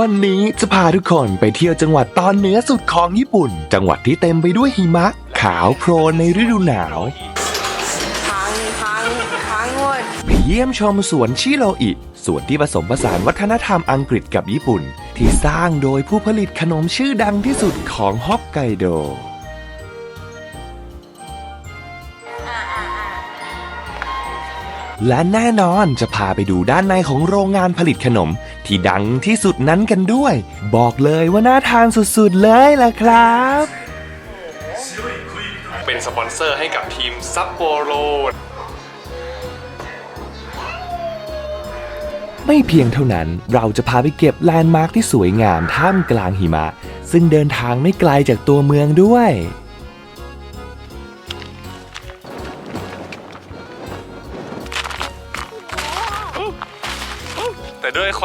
วันนี้จะพาทุกคนไปเที่ยวจังหวัดตอนเหนือสุดของญี่ปุ่น จังหวัดที่เต็มไปด้วยหิมะ ขาวโพลนในฤดูหนาว พังพังพังหมดไปเยี่ยมชมสวนชิโรอิ สวนที่ผสมผสานวัฒนธรรมอังกฤษกับญี่ปุ่น ที่สร้างโดยผู้ผลิตขนมชื่อดังที่สุดของฮอกไกโด และแน่นอนจะพาไปดูด้านในของโรงงานผลิตขนม ที่ดังที่สุดนั้นกันด้วย บอกเลยว่าน่าทานสุดๆเลยล่ะครับ เป็นสปอนเซอร์ให้กับทีมซัปโปโรไม่เพียงเท่านั้นเราจะพาไปเก็บแลนด์มาร์คที่สวยงามท่ามกลางหิมะ ซึ่งเดินทางไม่ไกลจากตัวเมืองด้วย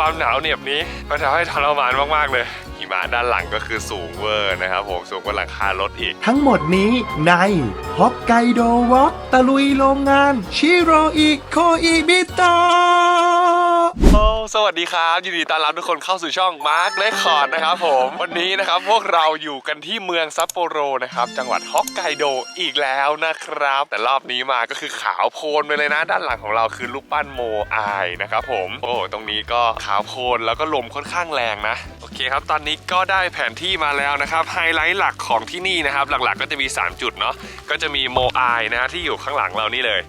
ความหนาวเหน็บนี้มันทำให้ทรมานมากๆเลยหิมะด้านหลังก็คือสูงเวอร์นะครับผมสูงกว่าหลังคารถอีก ทั้งหมดนี้ในฮอกไกโดวอล์กตะลุยโรงงาน ชิโรอิโคอิบิตะ โอ้สวัสดีครับ ยินดีต้อนรับทุกคนเข้าสู่ช่องมาร์คเลคคอร์ดนะครับผม วันนี้นะครับพวกเราอยู่กันที่เมืองซัปโปโรนะครับ จังหวัดฮอกไกโดอีกแล้วนะครับ แต่รอบนี้มาก็คือขาวโพลนไปเลยนะ ด้านหลังของเราคือรูปปั้นโมอายนะครับผมโอ้ตรงนี้ก็ขาวโพลนแล้วก็ลมค่อนข้างแรงนะ โอเคครับ ตอนนี้ก็ได้แผนที่มาแล้วนะครับไฮไลท์หลักของที่นี่นะครับหลักๆ ก็จะมี 3 จุดเนาะก็จะมีโมอายนะฮะที่อยู่ข้างหลังเรานี่เลย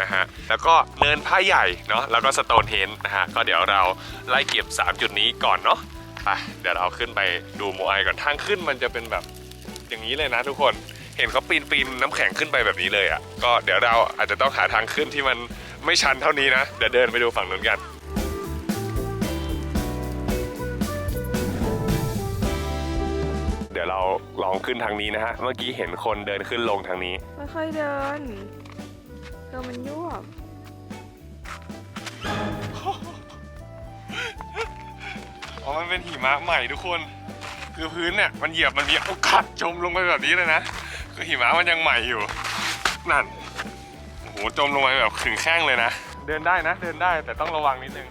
นะฮะ แล้วก็เนินผ้าใหญ่เนาะ แล้วก็สโตนเฮนนะฮะ ก็เดี๋ยวเราไล่เก็บ 3 จุดนี้ก่อนเนาะ ไป เดี๋ยวเราขึ้นไปดูโมไอก่อนทางขึ้นมันจะเป็นแบบอย่างนี้เลยนะทุกคน เห็นเขาปีนปีนน้ำแข็งขึ้นไปแบบนี้เลยอะ่ะ ก็เดี๋ยวเราอาจจะต้องหาทางขึ้นที่มันไม่ชันเท่านี้นะ เดี๋ยวเดินไปดูฝั่งนู้นกันเดี๋ยวเราลองขึ้นทางนี้นะฮะ เมื่อกี้เห็นคนเดินขึ้นลงทางนี้ ไม่ค่อยเดิน เดินมันยวบอ๋อมันเป็นหิมะใหม่ทุกคน คือพื้นเนี่ยมันเหยียบมันมีโอกาสจมลงไปแบบนี้เลยนะ คือหิมะมันยังใหม่อยู่ นั่น โอ้โห จมลงไปแบบขึงแข้งเลยนะ เดินได้นะ เดินได้แต่ต้องระวังนิดนึง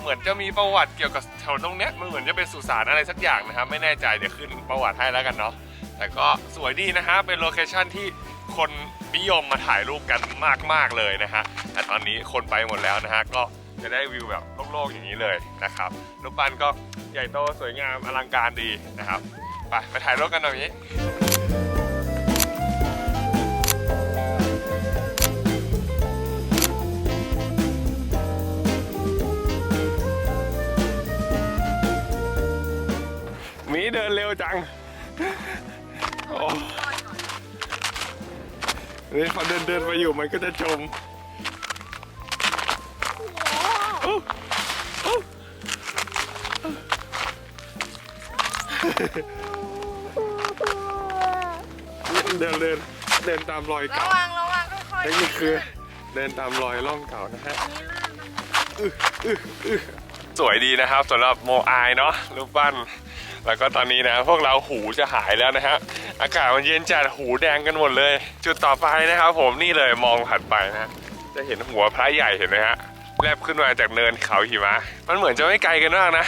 เหมือนจะมีประวัติเกี่ยวกับแถวตรงเนี้ย มันเหมือนจะเป็นสุสานอะไรสักอย่างนะครับ ไม่แน่ใจเดี๋ยวขึ้นประวัติให้แล้วกันเนาะ แต่ก็สวยดีนะฮะ เป็นโลเคชั่นที่ คนนิยมมาถ่ายรูปกันมากๆเลยนะฮะแต่ตอนนี้คนไปหมดแล้วนะฮะก็จะได้วิวแบบโล่งๆอย่างนี้เลยนะครับรูปปั้นก็ใหญ่โตสวยงามอลังการดีนะครับไปไปถ่ายรูปกันหน่อยนี้มีเดินเร็วจัง นี่พอเดินเดินไปอยู่มันก็จะจมเดินเดินเดินตามรอยระเก่าวังระวังค่อยเทคนิคคือเดินตามรอยล่องเก่านะฮะ สวยดีนะครับสำหรับโมอายเนาะรูปปั้น แล้วก็ตอนนี้นะ พวกเราหูจะหายแล้วนะฮะ อากาศมันเย็นจัดหูแดงกันหมดเลย จุดต่อไปนะครับ ผมนี่เลยมองถัดไปนะจะเห็นหัวพระใหญ่เห็นไหมฮะแลบขึ้นมาจากเนินเขาหิมะ มันเหมือนจะไม่ไกลกันมากนะ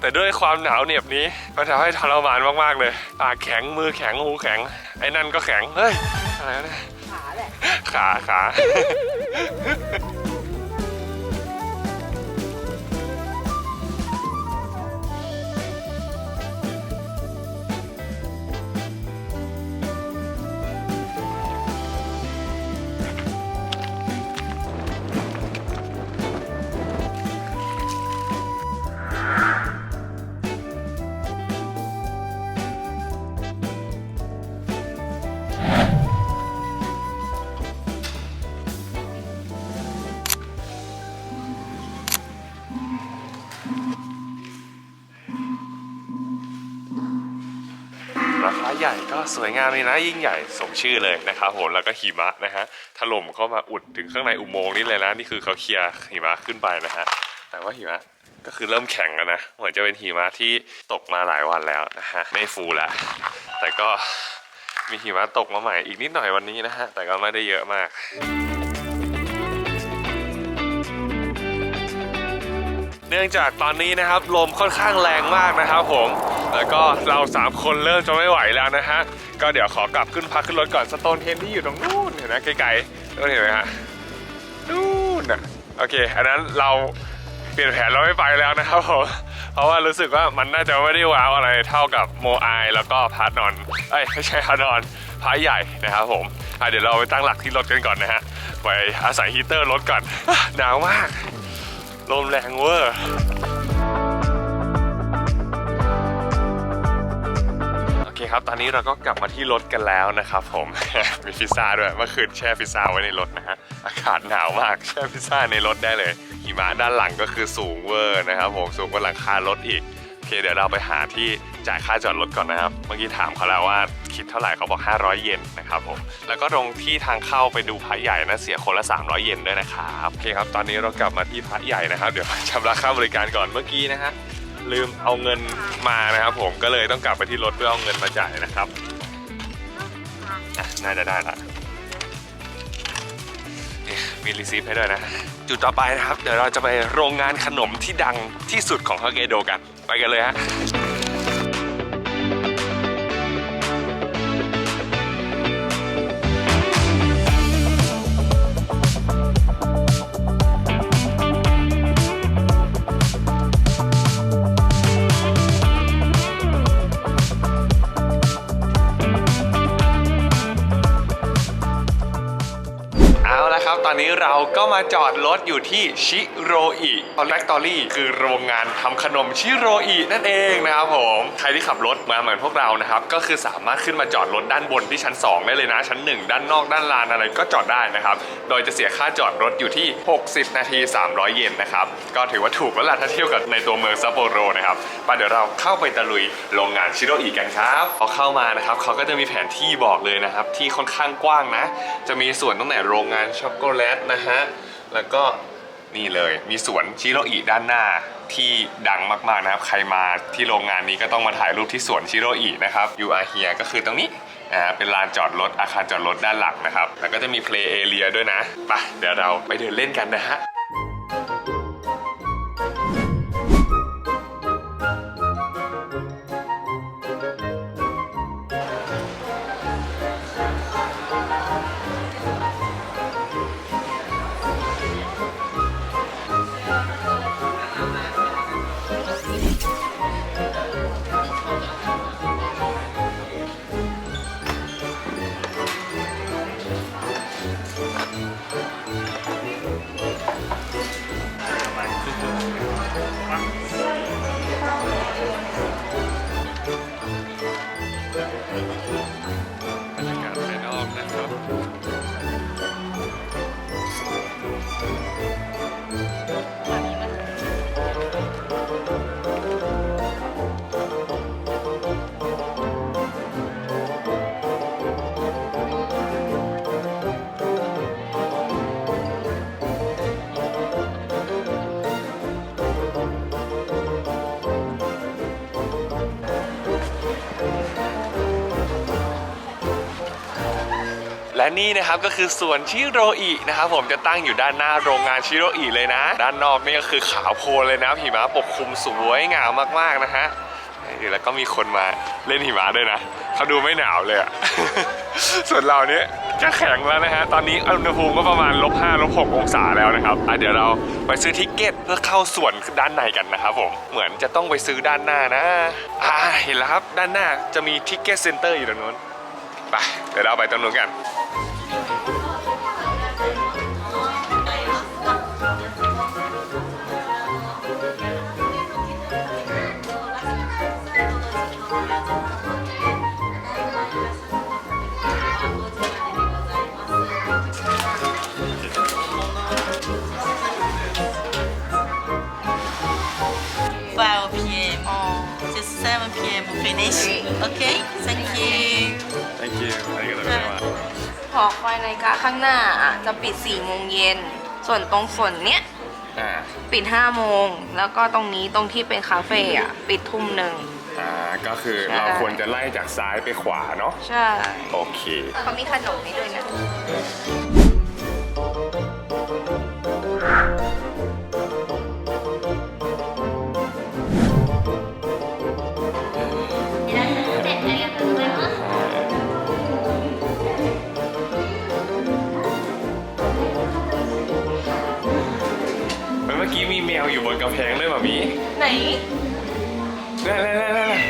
แต่ด้วยความหนาวเหน็บนี้ มันทำให้ทรมานมากๆเลยปากแข็งมือแข็งหูแข็ง ไอ้นั่นก็แข็ง เฮ้ย อะไรวะเนี่ยๆขาแหละ ขาขา ราคาใหญ่ก็สวยงามเลยนะยิ่งใหญ่สมชื่อเลยนะครับผมแล้วก็หิมะนะฮะถล่มเข้ามาอุดถึงข้างในอุโมงค์นี่เลยนะนี่คือเขาเคลียร์หิมะขึ้นไปนะฮะแต่ว่าหิมะก็คือเริ่มแข็งแล้วนะเหมือนจะเป็นหิมะที่ตกมาหลายวันแล้วนะฮะไม่ฟูแล้วแต่ก็มีหิมะตกมาใหม่อีกนิดหน่อยวันนี้นะฮะแต่ก็ไม่ได้เยอะมากในนื่องจากตอนนี้นะครับลมค่อนข้างแรงมากนะครับผม แล้วก็เราสามคนเริ่มจะไม่ไหวแล้วนะฮะ ก็เดี๋ยวขอกลับขึ้นพักขึ้นรถก่อนสโตนเทนที่อยู่ตรงนู้นเห็นไหมไกลๆนู้นเห็นไหมฮะนู่นน่ะโอเค อันนั้นเราเปลี่ยนแผนเราไม่ไปแล้วนะครับผมเพราะว่ารู้สึกว่ามันน่าจะไม่ได้ว้าวอะไรเท่ากับโมไอแล้วก็พาร์ทนอนเอ้ยไม่ใช่พาร์ทนอนพาร์ทใหญ่นะครับผมเดี๋ยวเราไปตั้งหลักที่รถกันก่อนนะฮะไปอาศัยฮีเตอร์รถก่อนหนาวมากลมแรงเวอร์ เคครับ ตอนนี้เราก็กลับมาที่รถกันแล้วนะครับผม มีพิซซ่าด้วย เมื่อคืนแช่พิซซ่าไว้ในรถนะฮะ อากาศหนาวมากแช่พิซซ่าในรถได้เลย หิมะด้านหลังก็คือสูงเวอร์นะครับผม สูงกว่าหลังคารถอีก โอเค เดี๋ยวเราไปหาที่จ่ายค่าจอดรถก่อนนะครับ เมื่อกี้ถามเขาแล้วว่าคิดเท่าไหร่เขาบอก 500 เยนนะครับผม แล้วก็ตรงที่ทางเข้าไปดูพระใหญ่นะเสียคนละ 300 เยนด้วยนะครับ โอเคครับ ตอนนี้เรากลับมาที่พระใหญ่นะครับ เดี๋ยวชำระค่าบริการก่อนเมื่อกี้นะฮะ ลืมเอาเงินมานะครับ ผมก็เลยต้องกลับไปที่รถเพื่อเอาเงินมาจ่ายนะครับอะน่าจะได้ละมีรีซีฟให้ด้วยนะ จุดต่อไปนะครับ เดี๋ยวเราจะไปโรงงานขนมที่ดังที่สุดของฮอกไกโดกัน ไปกันเลยฮะ ตอนนี้เราก็มาจอดรถอยู่ที่ชิโรอิคอแฟคตอรี่คือโรงงานทำขนมชิโรอินั่นเองนะครับผมใครที่ขับรถมาเหมือนพวกเรานะครับก็คือสามารถขึ้นมาจอดรถด้านบนที่ชั้น 2 ได้เลยนะชั้น 1 ด้านนอกด้านลานอะไรก็จอดได้นะครับโดยจะเสียค่าจอดรถอยู่ที่ 60 นาที 300 เยนนะครับก็ถือว่าถูกแล้วล่ะถ้าเทียบกับในตัวเมืองซัปโปโรนะครับไปเดี๋ยวเราเข้าไปตะลุยโรงงานชิโรอิกันครับพอเข้ามานะครับเขาก็จะมีแผนที่บอกเลยนะครับที่ค่อนข้างกว้างนะ จะมีส่วนตั้งแต่โรงงานช็อกโกแลตนะฮะ แล้วก็นี่เลยมีสวนชิโรอิด้านหน้าที่ดังมากๆนะครับ ใครมาที่โรงงานนี้ก็ต้องมาถ่ายรูปที่สวนชิโรอินะครับยูอาเฮียก็คือตรงนี้อ่าเป็นลานจอดรถอาคารจอดรถด้านหลังนะครับ แล้วก็จะมีเพลย์เอเรียด้วยนะไปเดี๋ยวเราไปเดินเล่นกันนะฮะ และนี่นะครับก็คือสวนชิโรอินะครับผมจะตั้งอยู่ด้านหน้าโรงงานชิโรอิเลยนะ ด้านนอกนี่ก็คือขาวโพลนเลยนะหิมะปกคลุมสวยงามมากๆนะฮะแล้วก็มีคนมาเล่นหิมะด้วยนะเขาดูไม่หนาวเลยอะส่วนเราเนี้ยจะแข็งแล้วนะฮะ ตอนนี้อุณหภูมิก็ประมาณลบห้าลบหกองศาแล้วนะครับอะเดี๋ยวเราไปซื้อทิกเก็ตเพื่อเข้าสวนด้านในกันนะครับผม เหมือนจะต้องไปซื้อด้านหน้านะ อ่าเห็นแล้วครับ ด้านหน้าจะมีทิกเก็ตเซ็นเตอร์อยู่ตรงนู้น ไป เดี๋ยวเราไปตรงนู้นกัน อคอยนาฬิกาข้างหน้าอะจะปิด4โมงเย็น ส่วนตรงส่วนเนี้ยอ่าปิด5โมง แล้วก็ตรงนี้ตรงที่เป็นคาเฟ่อะปิดทุ่มหนึ่ง อ่าก็คือใช่ เราควรจะไล่จากซ้ายไปขวาเนาะใช่ โอเค เขามีขนมให้ด้วยนะอำแพงด้วยมามีไหน นั่นนั่น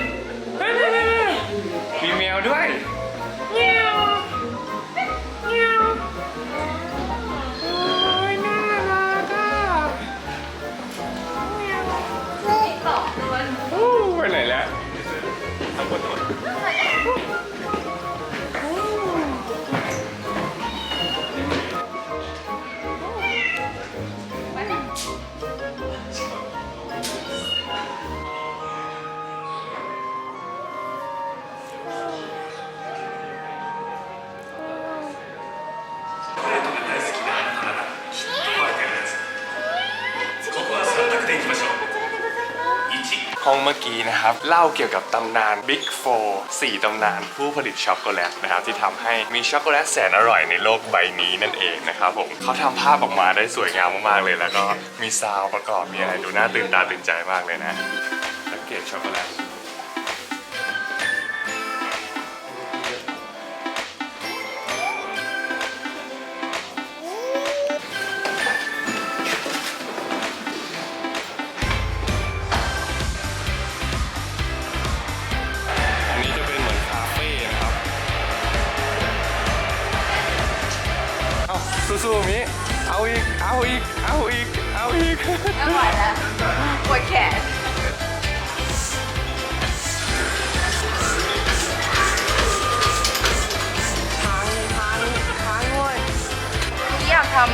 เล่าเกี่ยวกับตำนาน Big 4 4ตำนานผู้ผลิตช็อกโกแลตนะครับที่ทำให้มีช็อกโกแลตแสนอร่อยในโลกใบนี้นั่นเองนะครับผมเขาทำภาพออกมาได้สวยงามมากๆเลย แล้วก็มีซาวประกอบมีอะไรดูน่าตื่นตาตื่นใจมากเลยนะสังเกตช็อกโกแลต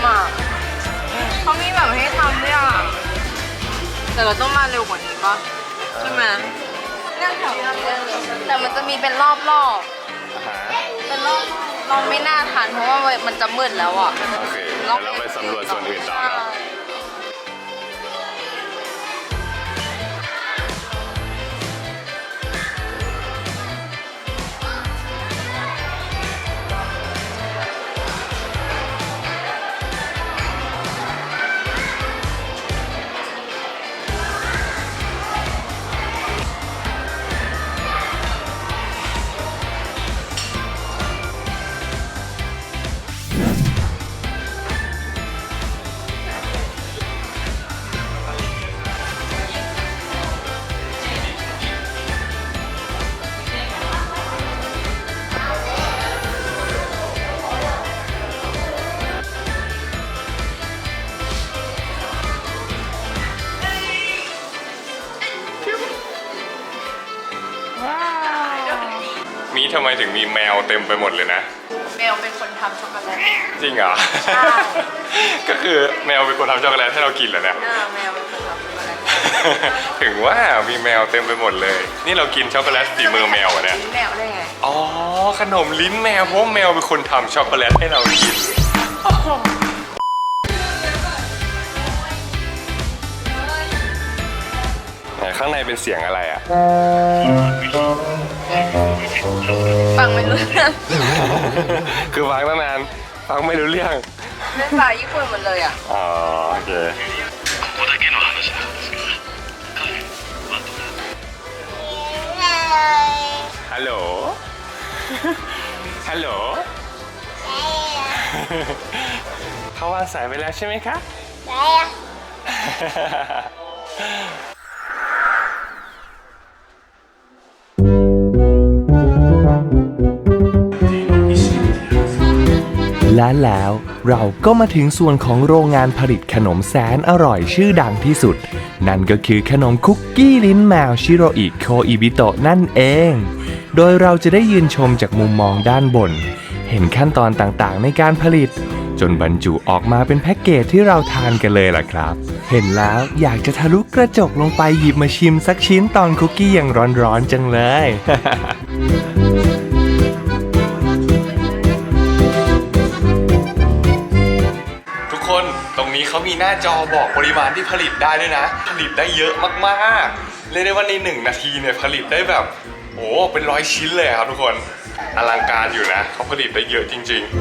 อยากทำอะเขามีแบบให้ทำด้วยอะแต่เราต้องมาเร็วกว่านี้ปะใช่ไหมนั่งแถวนี้แต่มันจะมีเป็นรอบรอบๆเป็นรอบๆเราไม่น่าทันเพราะว่ามันจะมืดแล้วอะโอเคเดี๋ยวเราไปสำรวจส่วนอื่นต่อเนาะมี ทำไมถึงมีแมวเต็มไปหมดเลยนะเบลเป็นคนทำช็อกโกแลต จริงเหรอ ใช่ ก็คือแมวเป็นคนทำช็อกโกแลตให้เรากินเหรอเนี่ยหน้าแมวเป็นคนทำช็อกโกแลตถึงว่ามีแมวเต็มไปหมดเลย นี่เรากินช็อกโกแลตฝีมือแมวอะเนี่ย แมวได้ไง อ๋อ ขนมลิ้นแมวเพราะว่าแมวเป็นคนทำช็อกโกแลตให้เรากิน ไหนข้างในเป็นเสียงอะไรอะ ฟังไม่รู้เรื่องคือฟังตั้งนานฟังไม่รู้เรื่องเป็นภาษาญี่ปุ่นหมดเลยอะ อ๋อโอเคฮัลโหล ฮัลโหลเขาวางสายไปแล้วใช่ไหมคะได้ แล้ว เราก็มาถึงส่วนของโรงงานผลิตขนมแสนอร่อยชื่อดังที่สุด นั่นก็คือขนมคุกกี้ลิ้นแมวชิโรอิโคอิบิโตะนั่นเอง โดยเราจะได้ยืนชมจากมุมมองด้านบน เห็นขั้นตอนต่างๆ ในการผลิต จนบรรจุออกมาเป็นแพ็กเกจที่เราทานกันเลยล่ะครับ เห็นแล้วอยากจะทะลุกระจกลงไปหยิบมาชิมสักชิ้นตอนคุกกี้ย่างร้อนๆจังเลย หน้าจอบอกปริมาณที่ผลิตได้ด้วยนะ ผลิตได้เยอะมากๆเรียกได้ว่าในหนึ่งนาทีเนี่ยผลิตได้แบบโอ้เป็นร้อยชิ้นเลยครับทุกคนอลังการอยู่นะเขาผลิตได้เยอะจริงๆ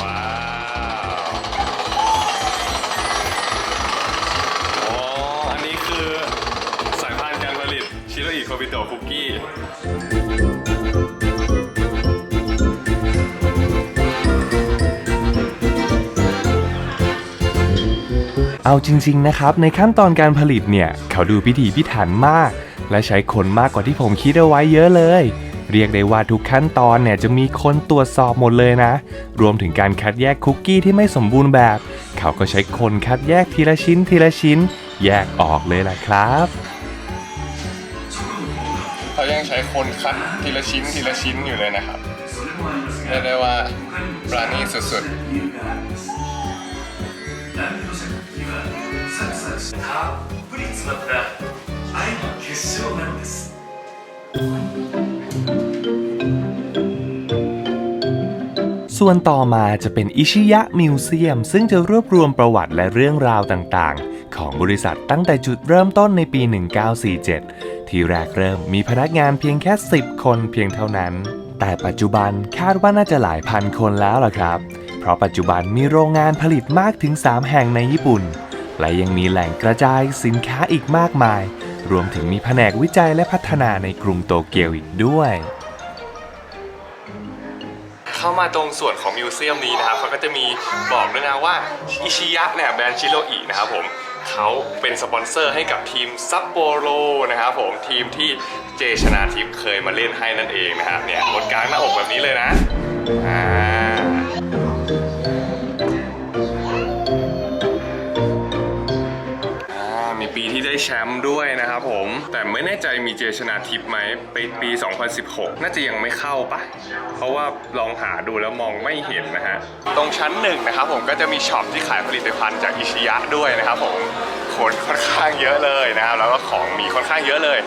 ว้าวอ๋ออันนี้คือสายพานการผลิตชิโรอิโคบิโตคุกกี้ เอาจริงๆนะครับ ในขั้นตอนการผลิตเนี่ย เขาดูพิถีพิถันมาก และใช้คนมากกว่าที่ผมคิดเอาไว้เยอะเลย เรียกได้ว่าทุกขั้นตอนเนี่ยจะมีคนตรวจสอบหมดเลยนะ รวมถึงการคัดแยกคุกกี้ที่ไม่สมบูรณ์แบบ เขาก็ใช้คนคัดแยกทีละชิ้นทีละชิ้น แยกออกเลยแหละครับเขายังใช้คนคัดทีละชิ้นทีละชิ้นอยู่เลยนะครับเรียกได้ว่าปราณีสุด たっぷり詰まった愛の結晶なのです ส่วนต่อมาจะเป็นอิชิยะมิวเซียม ซึ่งจะรวบรวมประวัติและเรื่องราวต่างๆ ของบริษัทตั้งแต่จุดเริ่มต้นในปี 1947 ที่แรกเริ่มมีพนักงานเพียงแค่ 10 คนเพียงเท่านั้น แต่ปัจจุบันคาดว่าน่าจะหลายพันคนแล้วล่ะครับ เพราะปัจจุบันมีโรงงานผลิตมากถึง 3 แห่งในญี่ปุ่น และยังมีแหล่งกระจายสินค้าอีกมากมาย รวมถึงมีแผนกวิจัยและพัฒนาในกรุงโตเกียวอีกด้วย เข้ามาตรงส่วนของมิวเซียมนี้นะครับเขาก็จะมีบอกด้วยนะว่าอิชิยะเนี่ยแบรนด์ชิโรอินะครับผมเขาเป็นสปอนเซอร์ให้กับทีมซัปโปโรนะครับผมทีมที่เจชนาทิพย์เคยมาเล่นให้นั่นเองนะครับเนี่ยบนกลางหน้าอกแบบนี้เลยนะอ่า แชมป์ด้วยนะครับผม แต่ไม่แน่ใจมีเจชนาทิพย์ไหมไปปี 2016 น่าจะยังไม่เข้าปะเพราะว่าลองหาดูแล้วมองไม่เห็นนะฮะ ตรงชั้นหนึ่งนะครับผมก็จะมีช็อปที่ขายผลิตภัณฑ์จากอิชิยะด้วยนะครับผมคนค่อนข้างเยอะเลยนะครับแล้วก็ของมีค่อนข้างเยอะเลย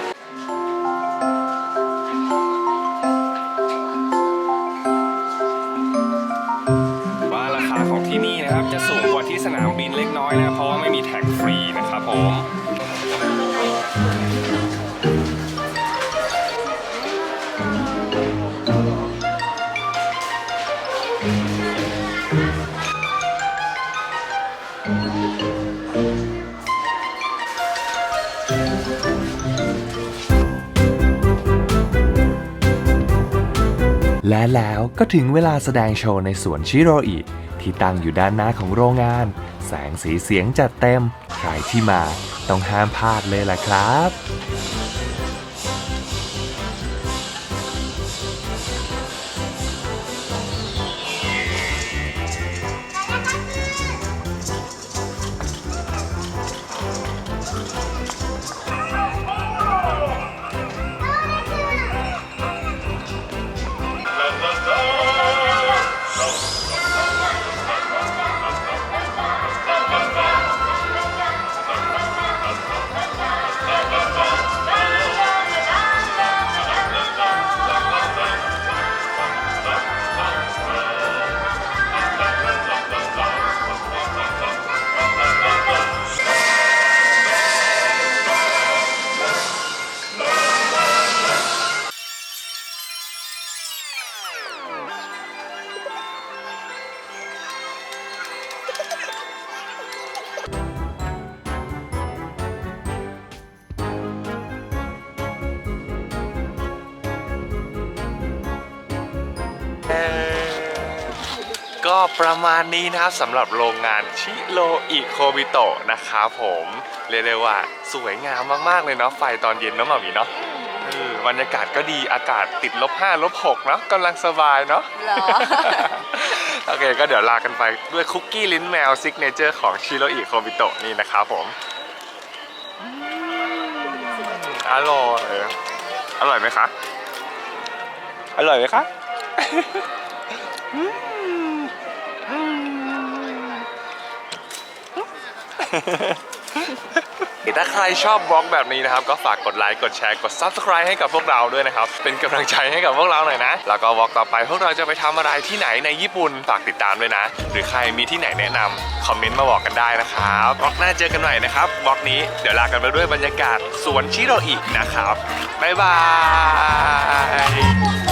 ว่าราคาของที่นี่นะครับจะสูงกว่าที่สนามบินเล็กน้อยนะเพราะว่าไม่มีแท็กฟรีนะครับผม และแล้วก็ถึงเวลาแสดงโชว์ในสวนชิโรอิที่ตั้งอยู่ด้านหน้าของโรงงาน แสงสีเสียงจัดเต็ม ใครที่มาต้องห้ามพลาดเลยล่ะครับ ก็ประมาณนี้นะครับสำหรับโรงงานชิโรอิโคบิโตะนะครับผมเรียกได้ว่าสวยงามมากๆเลยเนาะไฟตอนเย็นเนาะหมามีเนาะเออบรรยากาศก็ดีอากาศติดลบ5ลบ6เนาะกำลังสบายเนาะ เหรอ โอเค ก็เดี๋ยวลากันไปด้วยคุกกี้ลิ้นแมวซิกเนเจอร์ของชิโรอิโคบิโตะนี่นะครับผมอืมอร่อย อร่อยไหมคะ อร่อยไหมคะ ถ้าใครชอบบล็อกแบบนี้นะครับ ก็ฝากกดไลค์กดแชร์กด Subscribe ให้กับพวกเราด้วยนะครับ เป็นกำลังใจให้กับพวกเราหน่อยนะ แล้วก็บล็อกต่อไปพวกเราจะไปทำอะไรที่ไหนในญี่ปุ่นฝากติดตามด้วยนะ หรือใครมีที่ไหนแนะนำคอมเมนต์มาบอกกันได้นะครับบล็อกหน้าเจอกันใหม่นะครับบล็อกนี้เดี๋ยวลากันไปด้วยบรรยากาศสวนชิโรอินะครับบ๊ายบาย